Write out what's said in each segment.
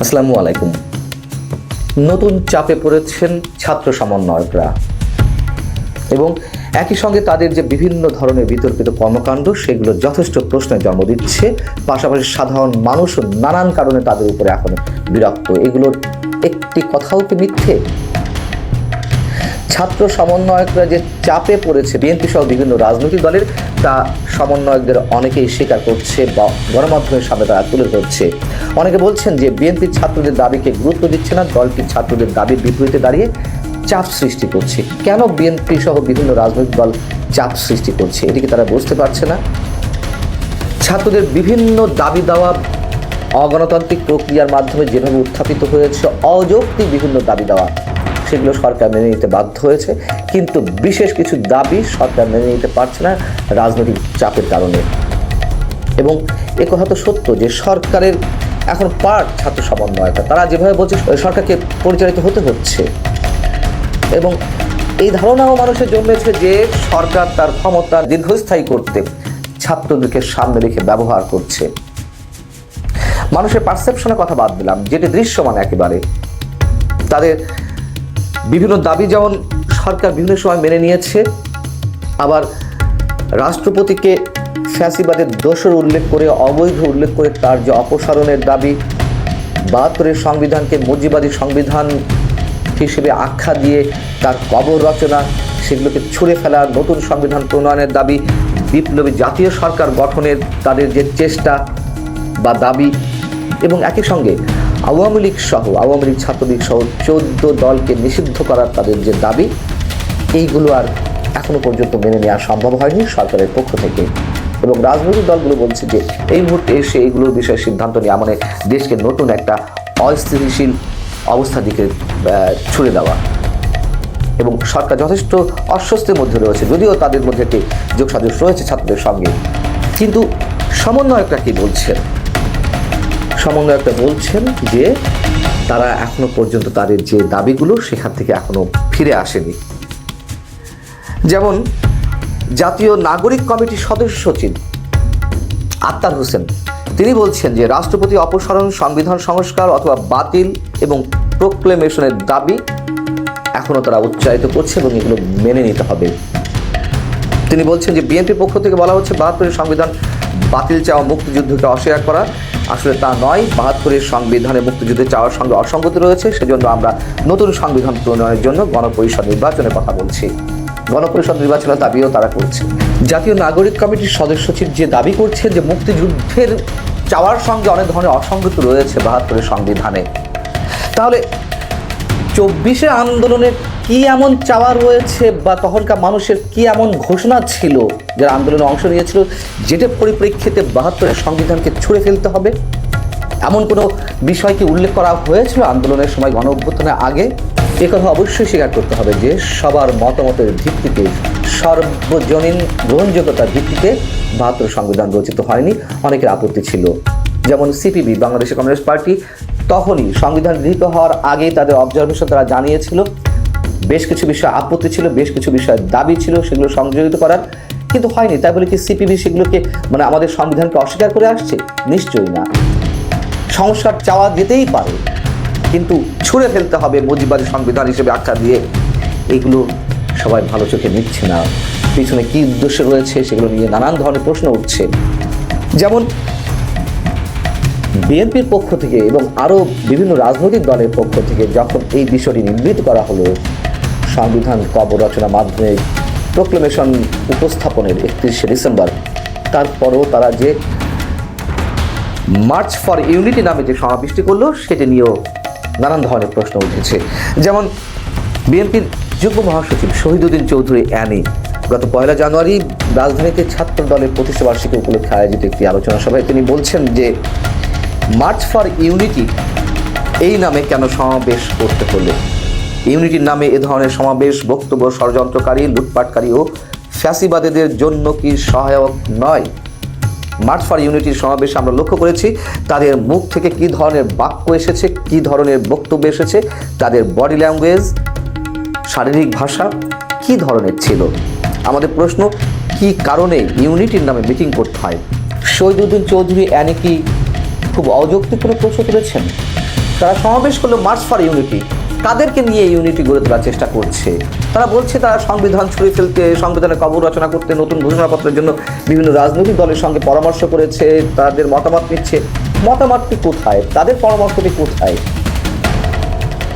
আসসালামু আলাইকুম। নতুন চাপে পড়েছেন ছাত্র সমন্বয়করা। এবং একই সঙ্গে তাদের যে বিভিন্ন ধরনের বিতর্কিত কর্মকাণ্ড, সেগুলো যথেষ্ট প্রশ্নের জন্ম দিচ্ছে। পাশাপাশি সাধারণ মানুষও নানান কারণে তাদের উপরে এখন বিরক্ত। এগুলোর একটি কথাও কি মিথ্যে? ছাত্র সমন্বয়করা যে চাপে পড়েছে, বিএনপি সহ বিভিন্ন রাজনৈতিক দলের, তা সমন্বয়কদের অনেকেই স্বীকার করছে বা গণমাধ্যমের সামনে তারা তুলে ধরছে। অনেকে বলছেন যে বিএনপির ছাত্রদের দাবিকে গুরুত্ব দিচ্ছে না দলটি ছাত্রদের দাবির বিপরীতে দাঁড়িয়ে চাপ সৃষ্টি করছে। কেন বিএনপি সহ বিভিন্ন রাজনৈতিক দল চাপ সৃষ্টি করছে এটিকে তারা বুঝতে পারছে না? ছাত্রদের বিভিন্ন দাবি দেওয়া অগণতান্ত্রিক প্রক্রিয়ার মাধ্যমে যেভাবে উত্থাপিত হয়েছে, অযৌক্তিক বিভিন্ন দাবি দেওয়া সেগুলো সরকার মেনে নিতে বাধ্য হয়েছে। কিন্তু বিশেষ কিছু দাবি সরকার মেনে নিতে পারছে না রাজনৈতিক চাপের কারণে। এবং এ কথা তো সত্য যে সরকারের এখন পার্ট ছাত্র সমন্বয়তা, তারা যেভাবে বলছে, সরকারকে পরিচালিত হতে হচ্ছে। এবং এই ধারণাও মানুষের জন্মেছে যে সরকার তার ক্ষমতা দীর্ঘস্থায়ী করতে ছাত্রদেরকে সামনে রেখে ব্যবহার করছে। মানুষের পারসেপশনের কথা বাদ দিলাম, যেটি দৃশ্যমান একেবারে। তাদের বিভিন্ন দাবি যেমন সরকার বিভিন্ন সময় মেনে নিয়েছে, আবার রাষ্ট্রপতিকে ফ্যাসিবাদের দোষর উল্লেখ করে, অবৈধ উল্লেখ করে তার যে অপসারণের দাবি, বাহাত্তরের সংবিধানকে মুজিবাদী সংবিধান হিসেবে আখ্যা দিয়ে তার কবর রচনা, সেগুলোকে ছুঁড়ে ফেলা, নতুন সংবিধান প্রণয়নের দাবি, বিপ্লবী জাতীয় সরকার গঠনের তাদের যে চেষ্টা বা দাবি এবং একই সঙ্গে আওয়ামী লীগ সহ, আওয়ামী লীগ ছাত্রলীগ সহ চোদ্দ দলকে নিষিদ্ধ করার তাদের যে দাবি, এইগুলো আর এখনও পর্যন্ত মেনে নেওয়া সম্ভব হয়নি সরকারের পক্ষ থেকে। এবং রাজনৈতিক দলগুলো বলছে যে, এই মুহূর্তে এসে এইগুলোর বিষয়ে সিদ্ধান্ত নেওয়া মানে দেশকে নতুন একটা অস্থিতিশীল অবস্থার দিকে ছুড়ে দেওয়া। এবং সরকার যথেষ্ট অস্বস্তির মধ্যে রয়েছে, যদিও তাদের মধ্যে একটি যোগসাজশ রয়েছে ছাত্রদের সঙ্গে। কিন্তু সমন্বয়করা কি বলছেন? সমন্বয়করা বলছেন যে তারা এখনও পর্যন্ত তাদের যে দাবিগুলো সেখান থেকে এখনও ফিরে আসেনি। যেমন জাতীয় নাগরিক কমিটির সদস্য সচিব আত্মার হোসেন, তিনি বলছেন যে রাষ্ট্রপতি অপসারণ, সংবিধান সংস্কার অথবা বাতিল এবং প্রোক্লেমেশনের দাবি এখনও তারা উচ্চারিত করছে এবং এগুলো মেনে নিতে হবে। তিনি বলছেন যে বিএনপির পক্ষ থেকে বলা হচ্ছে, বাহাত্তরের সংবিধান বাতিল চাওয়া মুক্তিযুদ্ধকে অস্বীকার করা আসলে তা নয়। বাহাত্তরের সংবিধানে মুক্তিযুদ্ধে চাওয়ার সঙ্গে অসঙ্গতি রয়েছে, সেজন্য আমরা নতুন সংবিধান প্রণয়নের জন্য গণপরিষদ নির্বাচনের কথা বলছি। গণপরিষদ নির্বাচনের দাবিও তারা করছে। জাতীয় নাগরিক কমিটির সদস্য সচিব যে দাবি করছে যে মুক্তিযুদ্ধের চাওয়ার সঙ্গে অনেক ধরনের অসঙ্গতি রয়েছে বাহাত্তরের সংবিধানে। তাহলে চব্বিশে আন্দোলনের কি এমন চাওয়া রয়েছে বা তখনকার মানুষের কি এমন ঘোষণা ছিল? যারা আন্দোলনে অংশ নিয়েছিল যেটা পরিপ্রেক্ষিতে বাহাত্তরের সংবিধানকে ছুঁড়ে ফেলতে হবে। এমন কোনো বিষয় কি উল্লেখ করা হয়েছিল আন্দোলনের সময় গণ অভ্যুত্থানের আগে? এ কথা অবশ্যই স্বীকার করতে হবে যে, সবার মতামতের ভিত্তিতে, সর্বজনীন গ্রহণযোগ্যতার ভিত্তিতে বাহাত্তর সংবিধান রচিত হয়নি, অনেকের আপত্তি ছিল। যেমন সিপিবি বাংলাদেশের কমিউনিস্ট পার্টি, তখনই সংবিধান গৃহীত হওয়ার আগেই তাদের অবজারভেশন তারা জানিয়েছিল। বেশ কিছু বিষয়ে আপত্তি ছিল, বেশ কিছু বিষয় দাবি ছিল, সেগুলো সংযোজিত করার। কিন্তু হয়নি, তাই বলে কি সিপিবি সেগুলোকে মানে আমাদের সংবিধানকে অস্বীকার করে আসছে? নিশ্চয়ই না। সংস্কার চাওয়া যেতেই পারে, কিন্তু ছুঁড়ে ফেলতে হবে মুজিবাদী সংবিধান হিসেবে আখ্যা দিয়ে। এগুলো সবাই ভালো চোখে নিচ্ছে না। পিছনে কী উদ্দেশ্য রয়েছে সেগুলো নিয়ে নানান ধরনের প্রশ্ন উঠছে। যেমন, বিএনপির পক্ষ থেকে এবং আরও বিভিন্ন রাজনৈতিক দলের পক্ষ থেকে যখন এই বিষয়টি নির্মিত করা হলো, সংবিধান কবর রচনা মাধ্যমে প্রোক্লেমেশন উপস্থাপনের একত্রিশে ডিসেম্বর। তারপরও তারা যে মার্চ ফর ইউনিটি নামে যে সমাবেশটি করল, সেটি নিয়েও নানান ধরনের প্রশ্ন উঠেছে। যেমন বিএনপির যুগ্ম মহাসচিব শহীদুদ্দিন চৌধুরী অ্যানি গত পয়লা জানুয়ারি রাজধানীতে ছাত্র দলের প্রতিষ্ঠাবার্ষিকী উপলক্ষে আয়োজিত একটি আলোচনা সভায় তিনি বলছেন যে মার্চ ফর ইউনিটি এই নামে কেন সমাবেশ করতে হলো ইউনিটির নামে এ ধরনের সমাবেশ, বক্তব্য, ষড়যন্ত্রকারী, লুটপাটকারী ও ফ্যাসিবাদীদের জন্য কি সহায়ক নয়? মার্চ ফর ইউনিটির সমাবেশে আমরা লক্ষ্য করেছি। তাদের মুখ থেকে কি ধরনের বাক্য এসেছে, কি ধরনের বক্তব্য এসেছে, তাদের বডি ল্যাঙ্গুয়েজ, শারীরিক ভাষা কি ধরনের ছিল? আমাদের প্রশ্ন, কি কারণে ইউনিটির নামে মিটিং করতে হয়? শহীদুদ্দিন চৌধুরী অ্যানি কি খুব অযৌক্তিক করে প্রশ্ন তুলেছেন? তারা সমাবেশ করল মার্চ ফর ইউনিটি। কাদেরকে নিয়ে ইউনিটি গড়ে তোলার চেষ্টা করছে? তারা বলছে তারা সংবিধান ছুঁড়ে ফেলতে, সংবিধানের কবর রচনা করতে, নতুন ঘোষণাপত্রের জন্য বিভিন্ন রাজনৈতিক দলের সঙ্গে পরামর্শ করেছে, তাদের মতামত নিচ্ছে। মতামতটি কোথায়? তাদের পরামর্শটি কোথায়?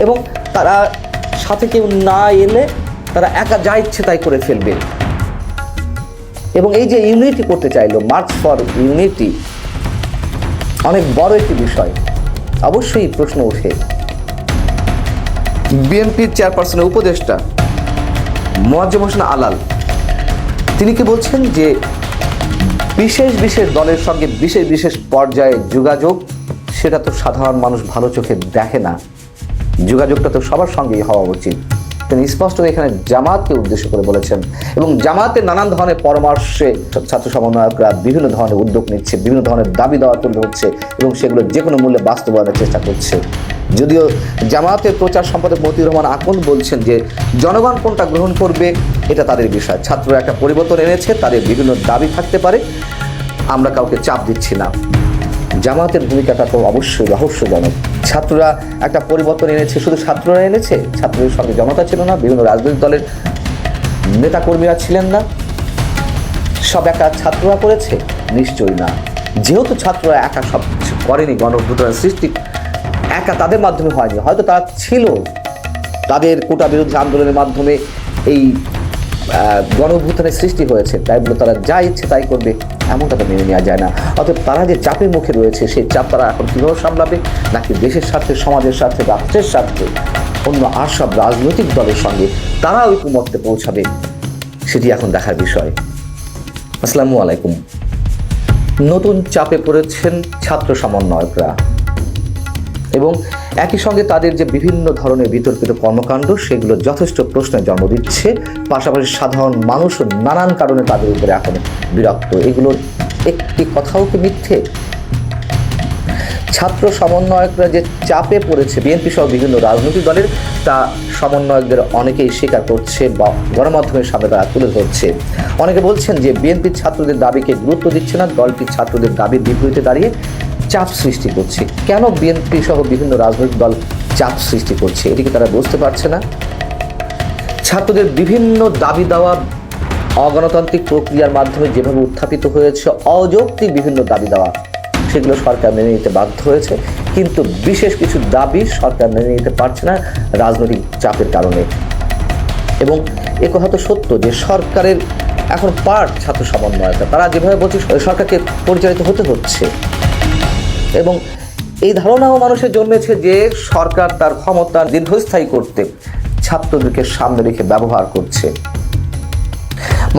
এবং তারা সাথে কেউ না এলে তারা একা যা ইচ্ছে তাই করে ফেলবে। এবং এই যে ইউনিটি করতে চাইলো মার্চ ফর ইউনিটি অনেক বড় একটি বিষয়। অবশ্যই প্রশ্ন ওঠে। বিএনপির চেয়ারপারসনের উপদেষ্টা মোয়াজ্জেম হোসেন আলাল। তিনি কি বলছেন যে বিশেষ বিশেষ দলের সঙ্গে বিশেষ বিশেষ পর্যায়ে যোগাযোগ, সেটা তো সাধারণ মানুষ ভালো চোখে দেখে না। যোগাযোগটা তো সবার সঙ্গেই হওয়া উচিত। তিনি স্পষ্ট এখানে জামাতকে উদ্দেশ্য করে বলেছেন এবং জামাতে নানান ধরনের পরামর্শে ছাত্র সমন্বয়করা বিভিন্ন ধরনের উদ্যোগ নিচ্ছে, বিভিন্ন ধরনের দাবি দেওয়া তুলে হচ্ছে এবং সেগুলো যে কোনো মূল্যে বাস্তবায়নের চেষ্টা করছে। যদিও জামাতের প্রচার সম্পাদক মতিউর রহমান আকন বলছেন যে জনগণ কোনটা গ্রহণ করবে, এটা তাদের বিষয়। ছাত্ররা একটা পরিবর্তন এনেছে, তাদের বিভিন্ন দাবি থাকতে পারে। আমরা কাউকে চাপ দিচ্ছি না। জামাতের ভূমিকাটা তো অবশ্যই রহস্যজনক। ছাত্ররা একটা পরিবর্তন এনেছে, শুধু ছাত্ররা এনেছে? ছাত্রদের সঙ্গে জনতা ছিল না, বিভিন্ন রাজনৈতিক দলের নেতাকর্মীরা ছিলেন না। সব একা ছাত্ররা করেছে? নিশ্চয়ই না। যেহেতু ছাত্ররা একা সব করেনি, গণঅভ্যুত্থানের সৃষ্টি একা তাদের মাধ্যমে হয়নি হয়তো তারা ছিল তাদের কোটা বিরোধী আন্দোলনের মাধ্যমে এই আহ, গণঅভ্যুত্থানের সৃষ্টি হয়েছে তাই বলে তারা যা ইচ্ছে তাই করবে এমনটা তো মেনে নেওয়া যায় না। অতএব তারা যে চাপের মুখে রয়েছে সেই চাপ তারা এখন কীভাবে সামলাবে? নাকি দেশের স্বার্থে সমাজের স্বার্থে রাষ্ট্রের স্বার্থে অন্য আর সব রাজনৈতিক দলের সঙ্গে তারা ঐক্যমত্যে পৌঁছাবে সেটি এখন দেখার বিষয়। আসসালামু আলাইকুম। নতুন চাপে পড়েছেন ছাত্র সমন্বয়করা। এবং একই সঙ্গে তাদের যে বিভিন্ন ধরনের বিতর্কিত কর্মকাণ্ড, সেগুলো যথেষ্ট প্রশ্নের জন্ম দিচ্ছে। পাশাপাশি সাধারণ মানুষও নানান কারণে তাদের উপরে এখন বিরক্ত। এগুলোর একটি কথাও কি মিথ্যে? ছাত্র সমন্বয়করা যে চাপে পড়েছে, বিএনপি সহ বিভিন্ন রাজনৈতিক দলের, তা সমন্বয়কদের অনেকেই স্বীকার করছে বা গণমাধ্যমের সামনে তারা তুলে ধরছে। অনেকে বলছেন যে বিএনপির ছাত্রদের দাবিকে গুরুত্ব দিচ্ছে না দলটি ছাত্রদের দাবির বিপরীতে দাঁড়িয়ে চাপ সৃষ্টি করছে। কেন বিএনপি সহ বিভিন্ন রাজনৈতিক দল চাপ সৃষ্টি করছে? এটিকে তারা বুঝতে পারছে না। ছাত্রদের বিভিন্ন দাবি দেওয়া অগণতান্ত্রিক প্রক্রিয়ার মাধ্যমে যেভাবে উত্থাপিত হয়েছে, অযৌক্তিক বিভিন্ন দাবি দেওয়া, সেগুলো সরকার মেনে নিতে বাধ্য হয়েছে। কিন্তু বিশেষ কিছু দাবি সরকার মেনে নিতে পারছে না রাজনৈতিক চাপের কারণে। এবং এ কথা তো সত্য যে সরকারের এখন পার্ট ছাত্র সমন্বয়তা। তারা যেভাবে বলছে, সরকারকে পরিচালিত হতে হচ্ছে। এবং এই ধারণাও মানুষের জন্মেছে যে সরকার তার ক্ষমতা দীর্ঘস্থায়ী করতে ছাত্রদেরকে সামনে রেখে ব্যবহার করছে।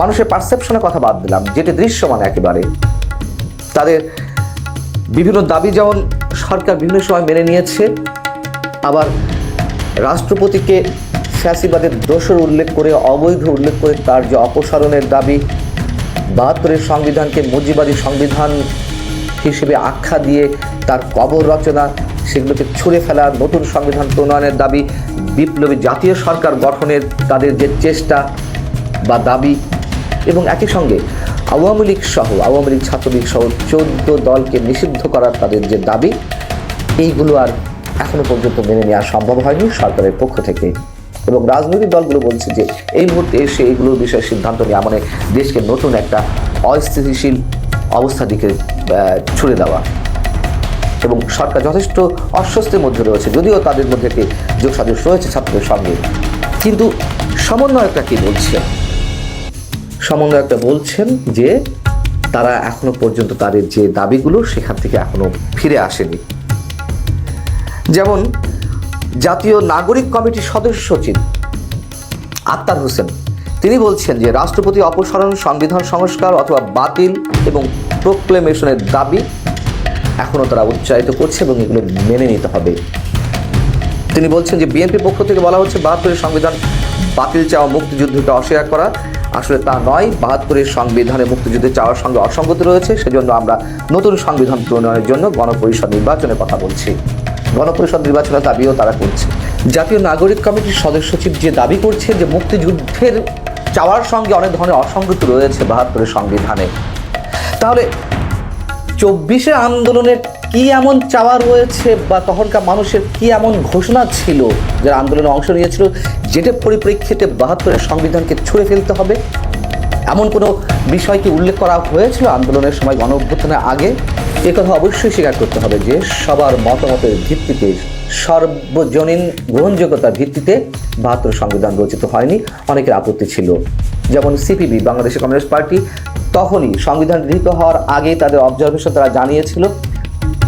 মানুষের পারসেপশনের কথা বাদ দিলাম, যেটি দৃশ্যমান একেবারে। তাদের বিভিন্ন দাবি যেমন সরকার বিভিন্ন সময় মেনে নিয়েছে, আবার রাষ্ট্রপতিকে ফ্যাসিবাদের দোষর উল্লেখ করে, অবৈধ উল্লেখ করে তার যে অপসারণের দাবি, বাহাত্তরের সংবিধানকে মুজিবাদী সংবিধান হিসেবে আখ্যা দিয়ে তার কবর রচনা, সেগুলোকে ছুঁড়ে ফেলা, নতুন সংবিধান প্রণয়নের দাবি, বিপ্লবী জাতীয় সরকার গঠনের তাদের যে চেষ্টা বা দাবি এবং একই সঙ্গে আওয়ামী লীগ সহ, আওয়ামী লীগ ছাত্রলীগ সহ চোদ্দ দলকে নিষিদ্ধ করার তাদের যে দাবি, এইগুলো আর এখনও পর্যন্ত মেনে নেওয়া সম্ভব হয়নি সরকারের পক্ষ থেকে। এবং রাজনৈতিক দলগুলো বলছে যে এই মুহূর্তে এসে এইগুলোর বিষয়ে সিদ্ধান্ত নেওয়া মানে দেশকে নতুন একটা অস্থিতিশীল আহ, ছুড়ে দেওয়া। এবং সরকার যথেষ্ট অস্বস্তির মধ্যে রয়েছে যদিও তাদের মধ্যে একটি যোগসাজশ রয়েছে ছাত্রদের সঙ্গে। কিন্তু সমন্বয়কটা কি বলছে সমন্বয়কটা বলছেন যে তারা এখনও পর্যন্ত তাদের যে দাবিগুলো সেখান থেকে এখনও ফিরে আসেনি। যেমন জাতীয় নাগরিক কমিটির সদস্য সচিব আত্মার হোসেন তিনি বলছেন যে রাষ্ট্রপতি অপসারণ, সংবিধান সংস্কার অথবা বাতিল এবং প্রোক্লেমেশনের দাবি এখনও তারা উচ্চারিত করছে এবং এগুলো মেনে নিতে হবে। তিনি বলছেন যে বিএনপি পক্ষ থেকে বলা হচ্ছে, বাহাত্তরের সংবিধান বাতিল চাওয়া, মুক্তিযুদ্ধকে অস্বীকার করা। আসলে তা নয়, বাহাত্তরের সংবিধানে মুক্তিযুদ্ধে চাওয়ার সঙ্গে অসঙ্গতি রয়েছে। সেজন্য আমরা নতুন সংবিধান প্রণয়নের জন্য গণপরিষদ নির্বাচনের কথা বলছি। গণপরিষদ নির্বাচনের দাবিও তারা করছে। জাতীয় নাগরিক কমিটির সদস্য সচিব যে দাবি করছে যে মুক্তিযুদ্ধের চাওয়ার সঙ্গে অনেক ধরনের অসঙ্গতি রয়েছে বাহাত্তরের সংবিধানে। তাহলে চব্বিশে আন্দোলনের কি এমন চাওয়া রয়েছে বা তখনকার মানুষের কি এমন ঘোষণা ছিল? যারা আন্দোলনে অংশ নিয়েছিল যেটার পরিপ্রেক্ষিতে বাহাত্তরের সংবিধানকে ছুঁড়ে ফেলতে হবে? এমন কোনো বিষয় কি উল্লেখ করা হয়েছিল আন্দোলনের সময় গণ অভ্যুত্থানের আগে? এ কথা অবশ্যই স্বীকার করতে হবে যে সবার মতামতের ভিত্তিতে সর্বজনীন গ্রহণযোগ্যতার ভিত্তিতে বাহাত্তর সংবিধান রচিত হয়নি। অনেকের আপত্তি ছিল। যেমন সিপিবি বাংলাদেশের কমিউনিস্ট পার্টি, তখনই সংবিধান গৃহীত হওয়ার আগেই তাদের অবজারভেশন তারা জানিয়েছিল।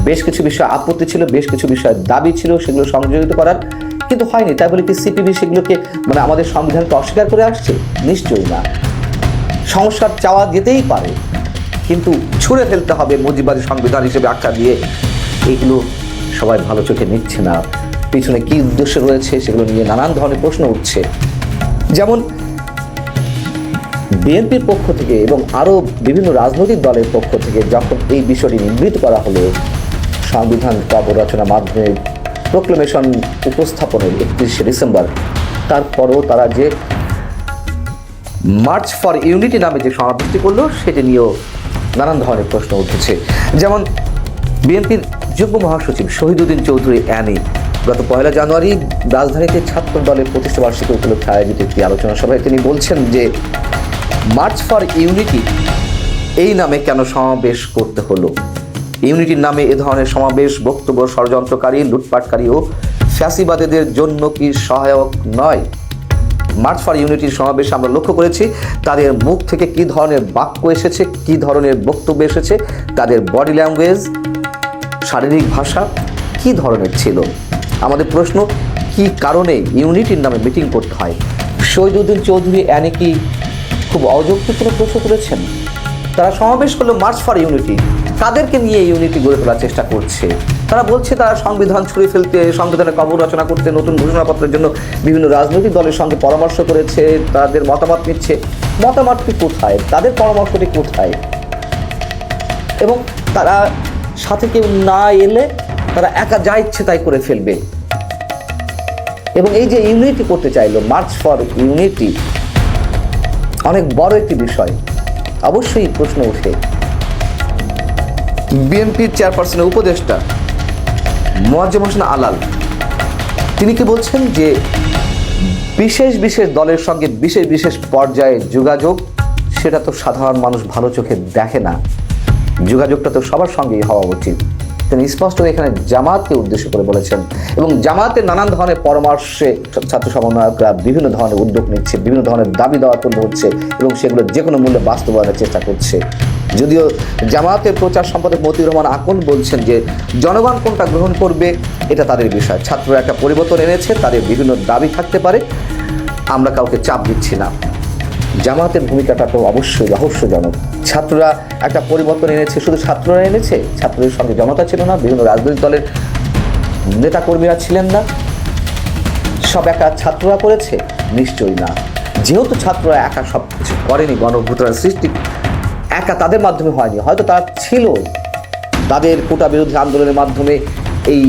বেশ কিছু বিষয়ে আপত্তি ছিল, বেশ কিছু বিষয় দাবি ছিল, সেগুলো সংযোজিত করার। কিন্তু হয়নি, তাই বলে কি সিপিবি সেগুলোকে মানে আমাদের সংবিধানকে অস্বীকার করে আসছে? নিশ্চয়ই না। সংস্কার চাওয়া যেতেই পারে, কিন্তু ছুঁড়ে ফেলতে হবে মুজিবাদী সংবিধান হিসেবে আখ্যা দিয়ে। এইগুলো সবাই ভালো চোখে নিচ্ছে না। পিছনে কি উদ্দেশ্য রয়েছে সেগুলো নিয়ে নানান ধরনের প্রশ্ন উঠছে। যেমন, বিএনপির পক্ষ থেকে এবং আরও বিভিন্ন রাজনৈতিক দলের পক্ষ থেকে যখন এই বিষয়টি নিবৃত করা হলো, সংবিধান কাব্য রচনা মাধ্যমে প্রোক্লেমেশন উপস্থাপনের একত্রিশে ডিসেম্বর, তারপরও তারা যে মার্চ ফর ইউনিটি নামে যে সমাবেশটি করল, সেটি নিয়েও নানান ধরনের প্রশ্ন উঠেছে। যেমন বিএনপির যুগ্ম মহাসচিব শহীদুদ্দিন চৌধুরী অ্যানি গত পয়লা জানুয়ারি রাজধানীতে ছাত্র দলের প্রতিষ্ঠা বার্ষিকী উপলক্ষে আয়োজিত একটি আলোচনা সভায় তিনি বলছেন যে, মার্চ ফর ইউনিটি এই নামে কেন সমাবেশ করতে হলো? ইউনিটির নামে এ ধরনের সমাবেশ, বক্তব্য, ষড়যন্ত্রকারী, লুটপাটকারী ও ফ্যাসিবাদীদের জন্য কি সহায়ক নয়? মার্চ ফর ইউনিটির সমাবেশে আমরা লক্ষ্য করেছি, তাদের মুখ থেকে কি ধরনের বাক্য এসেছে, কি ধরনের বক্তব্য এসেছে, তাদের বডি ল্যাঙ্গুয়েজ শারীরিক ভাষা কি ধরনের ছিল? আমাদের প্রশ্ন, কি কারণে ইউনিটির নামে মিটিং করতে হয়? শহীদুদ্দিন চৌধুরী অ্যানি কি খুব অযৌক্তিক কোনো প্রশ্ন তুলেছেন? তারা সমাবেশ করল মার্চ ফর ইউনিটি। কাদেরকে নিয়ে ইউনিটি গড়ে তোলার চেষ্টা করছে? তারা বলছে তারা সংবিধান ছুঁড়ে ফেলতে সংবিধানের কবর রচনা করতে, নতুন ঘোষণাপত্রের জন্য বিভিন্ন রাজনৈতিক দলের সঙ্গে পরামর্শ করেছে, তাদের মতামত নিচ্ছে। মতামতটি কোথায়? তাদের পরামর্শটি কোথায়? এবং তারা সাথে কেউ না এলে তারা একা যা ইচ্ছে তাই করে ফেলবে। এবং এই যে ইউনিটি করতে চাইলো মার্চ ফর ইউনিটি অনেক বড় একটি বিষয়। অবশ্যই প্রশ্ন ওঠে। বিএনপির চেয়ারপারসনের উপদেষ্টা মোয়াজ্জেম হোসেন আলাল, তিনি কি বলছেন যে বিশেষ বিশেষ দলের সঙ্গে বিশেষ বিশেষ পর্যায়ে যোগাযোগ, সেটা তো সাধারণ মানুষ ভালো চোখে দেখে না। যোগাযোগটা তো সবার সঙ্গেই হওয়া উচিত। তিনি স্পষ্ট এখানে জামাতকে উদ্দেশ্য করে বলেছেন এবং জামাতে নানান ধরনের পরামর্শে ছাত্র সমন্বয়করা বিভিন্ন ধরনের উদ্যোগ নিচ্ছে, বিভিন্ন ধরনের দাবি দেওয়া তুলে হচ্ছে এবং সেগুলো যে কোনো মূল্যে বাস্তবায়নের চেষ্টা করছে। যদিও জামাতের প্রচার সম্পাদক মতিউর রহমান আকন বলছেন যে, জনগণ কোনটা গ্রহণ করবে, এটা তাদের বিষয়। ছাত্ররা একটা পরিবর্তন এনেছে, তাদের বিভিন্ন দাবি থাকতে পারে, আমরা কাউকে চাপ দিচ্ছি না। জামাতের ভূমিকাটা তো অবশ্যই রহস্যজনক। ছাত্ররা একটা পরিবর্তন এনেছে, শুধু ছাত্ররা এনেছে? ছাত্রদের সঙ্গে জনতা ছিল না, বিভিন্ন রাজনৈতিক দলের নেতাকর্মীরা ছিলেন না। সব একা ছাত্ররা করেছে? নিশ্চয়ই না। যেহেতু ছাত্ররা একা সব কিছু করেনি গণভূতার সৃষ্টি একা তাদের মাধ্যমে হয়নি, হয়তো তারা ছিল। তাদের কোটা বিরোধী আন্দোলনের মাধ্যমে এই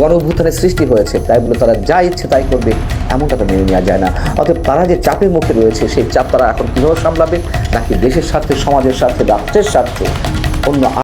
গণভূতানের সৃষ্টি হয়েছে, তাই বলে তারা যা ইচ্ছে তাই করবে। এমনটা তো মেনে নেওয়া যায় না। অর্থাৎ তারা যে চাপের মুখে রয়েছে, সেই চাপ তারা এখন কীভাবে সামলাবে? নাকি দেশের স্বার্থে, সমাজের স্বার্থে, রাষ্ট্রের স্বার্থে অন্য